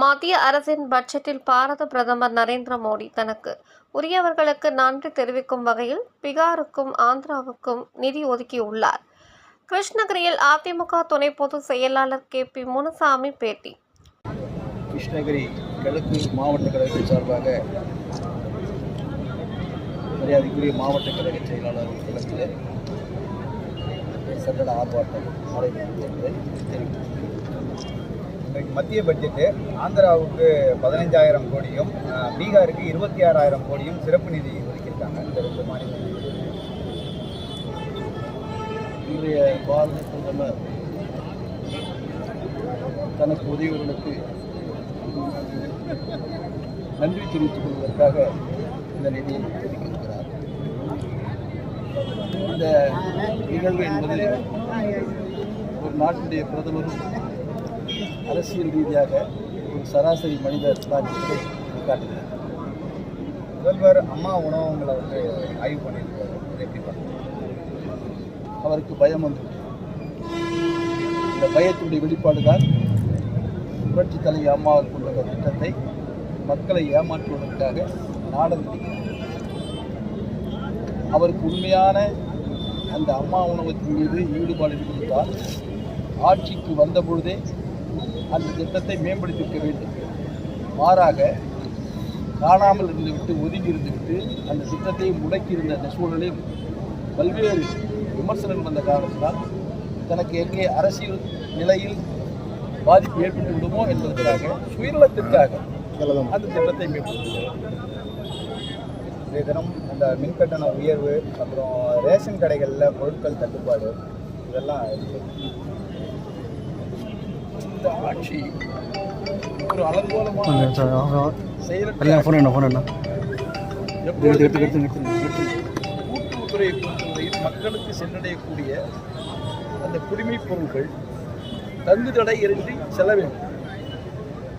மத்திய அரசின் பட்ஜெட்டில் பாரத பிரதமர் நரேந்திர மோடி தனக்கு உரியவர்களுக்கு நன்றி தெரிவிக்கும் வகையில் பீகாருக்கும் ஆந்திராவுக்கும் நிதி ஒதுக்கியுள்ளார். கிருஷ்ணகிரியில் அதிமுக துணை பொதுச் செயலாளர் கே. பி. முனுசாமி பேட்டி. கிருஷ்ணகிரி கிழக்கு மாவட்ட கழகத்தின் சார்பாக மரியாதைக்குரிய மாவட்ட கழக செயலாளர் கிழக்கில் சட்டட ஆர்ப்பாட்டம் நடைபெறுகிறது. என்பதை தெரிவித்துள்ளேன் மத்திய பட்ஜெட்டு ஆந்திராவுக்கு பதினைஞ்சாயிரம் கோடியும் பீகாருக்கு இருபத்தி ஆறாயிரம் கோடியும் சிறப்பு நிதி ஒதுக்கியிருக்காங்க இந்த ரெண்டு மாநிலங்கள் இன்றைய பாரத பிரதமர் தனக்கு உதவியவர்களுக்கு நன்றி தெரிவித்துக் கொள்வதற்காக இந்த நிதியை ஒதுக்கியிருக்கிறார். இந்த நிகழ்வு என்பது ஒரு நாட்டினுடைய பிரதமரும் அரசியல் ரீதியாக ஒரு சராசரி மனிதர் தான் என்பதை முதல்வர் அம்மா உணவகங்களை வந்து ஆய்வு பண்ணியிருக்காரு. எப்படி அவருக்கு பயம் வந்து இந்த பயத்தினுடைய வெளிப்பாடு தான் புரட்சி தலைவி அம்மாவுக்கு கொண்ட திட்டத்தை மக்களை ஏமாற்றுவதற்காக நாடகம் அவருக்கு உண்மையான அந்த அம்மா உணவகத்தின் மீது ஈடுபாடு இருந்தால் ஆட்சிக்கு வந்த பொழுதே அந்த திட்டத்தை மேம்படுத்தியிருக்க வேண்டும். மாறாக காணாமல் இருந்துவிட்டு ஒதுங்கி இருந்துவிட்டு அந்த திட்டத்தை முடக்கி இருந்த அந்த சூழலில் பல்வேறு விமர்சனங்கள் வந்த காரணத்தினால் தனக்கு எங்கே அரசியல் நிலையில் பாதிப்பு ஏற்பட்டு விடுமோ என்பதற்காக சுயநலத்திற்காக அந்த திட்டத்தை இன்றைய தினம் அந்த மின்கட்டண உயர்வு அப்புறம் ரேஷன் கடைகளில் பொருட்கள் தட்டுப்பாடு இதெல்லாம் இருக்கு. இந்த ஆட்சி. ஒரு அலங்கோலமான எப்பொழுதுமே கூட்டுறவுத்துறையை பொறுத்தவரையில் மக்களுக்கு சென்றடையக்கூடிய அந்த குடிமைப் பொருட்கள் தங்கு தடை இன்றி செல்ல வேண்டும்.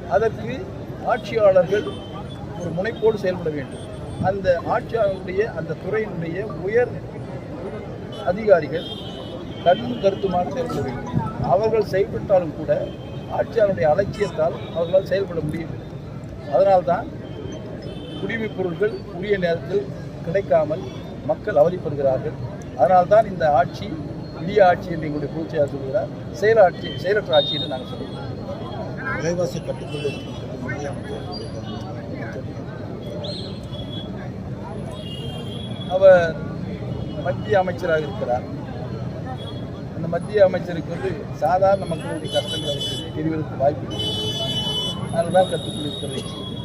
அதற்கு ஆட்சியாளர்கள் ஒரு முனைப்போடு செயல்பட வேண்டும். அந்த ஆட்சியாளருடைய அந்த துறையினுடைய உயர் அதிகாரிகள் கண்ணும் கருத்துமாக செயல்பட வேண்டும். அவர்கள் செயல்பட்டாலும் கூட ஆட்சியாளருடைய அலட்சியத்தால் அவர்களால் செயல்பட முடியும் அதனால்தான் குடிமைப் பொருட்கள் உரிய நேரத்தில் கிடைக்காமல் மக்கள் அவதிப்படுகிறார்கள். அதனால்தான் இந்த ஆட்சி இந்திய ஆட்சி என்று எங்களுடைய பொதுச்செயலாளர் சொல்கிறார் செயலாட்சி செயலற்ற ஆட்சி என்று நாங்கள் சொல்கிறோம் விலைவாசி கட்டுக்குள் அவர் மத்திய அமைச்சராக இருக்கிறார். அந்த மத்திய அமைச்சருக்கு வந்து சாதாரண மக்களுடைய கஷ்டங்களை தெரிவதற்கு வாய்ப்பு இல்லை தான் கற்றுக்கொள்ளிருக்கிறேன்